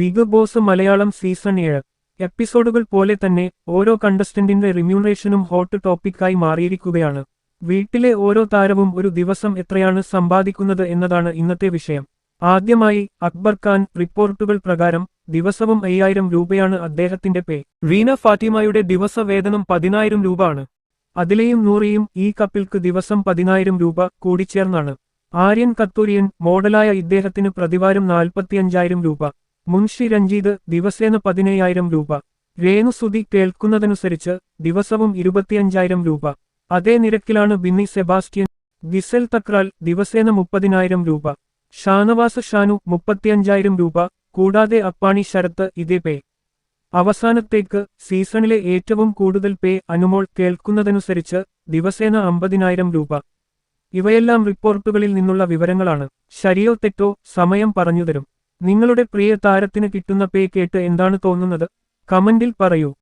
Big boss Malayalam season ഏഴ് എപ്പിസോഡുകൾ പോലെ തന്നെ ഓരോ കണ്ടസ്റ്റന്റിന്റെ റിമ്യൂണറേഷനും ഹോട്ട് ടോപ്പിക്കായി മാറിയിരിക്കുകയാണ്. വീട്ടിലെ ഓരോ താരവും ഒരു ദിവസം എത്രയാണ് സമ്പാദിക്കുന്നത് എന്നതാണ് ഇന്നത്തെ വിഷയം. ആദ്യമായി അക്ബർ ഖാൻ റിപ്പോർട്ടുകൾ പ്രകാരം ദിവസവും അയ്യായിരം രൂപയാണ് അദ്ദേഹത്തിന്റെ പേ. റീന ഫാത്തിമയുടെ ദിവസവേതനം പതിനായിരം രൂപ ആണ് അതിലെയും നൂറിയും ഈ കപ്പിൽക്ക് ദിവസം പതിനായിരം രൂപ കൂടിച്ചേർന്നാണ്. ആര്യൻ കത്തൂരിയൻ മോഡലായ ഇദ്ദേഹത്തിന് പ്രതിവാരം നാൽപ്പത്തിയഞ്ചായിരം രൂപ. മുൻഷി രഞ്ജിത് ദിവസേന പതിനയ്യായിരം രൂപ. രേണുസുതി കേൾക്കുന്നതനുസരിച്ച് ദിവസവും ഇരുപത്തിയഞ്ചായിരം രൂപ. അതേ നിരക്കിലാണ് ബിന്നി സെബാസ്റ്റ്യൻ. ഗിസൽ തക്രാൽ ദിവസേന മുപ്പതിനായിരം രൂപ. ഷാനവാസ് ഷാനു മുപ്പത്തിയഞ്ചായിരം രൂപ. കൂടാതെ അപ്പാണി ശരത്ത് ഇതേ പേ. അവസാനത്തേക്ക് സീസണിലെ ഏറ്റവും കൂടുതൽ പേ അനുമോൾ കേൾക്കുന്നതനുസരിച്ച് ദിവസേന അമ്പതിനായിരം രൂപ. ഇവയെല്ലാം റിപ്പോർട്ടുകളിൽ നിന്നുള്ള വിവരങ്ങളാണ്. ശരിയോ തെറ്റോ സമയം പറഞ്ഞുതരും നിങ്ങളുടെ പ്രിയ താരത്തിന് കിട്ടുന്ന പേ കേട്ട് എന്താണ് തോന്നുന്നത്? കമന്റിൽ പറയൂ.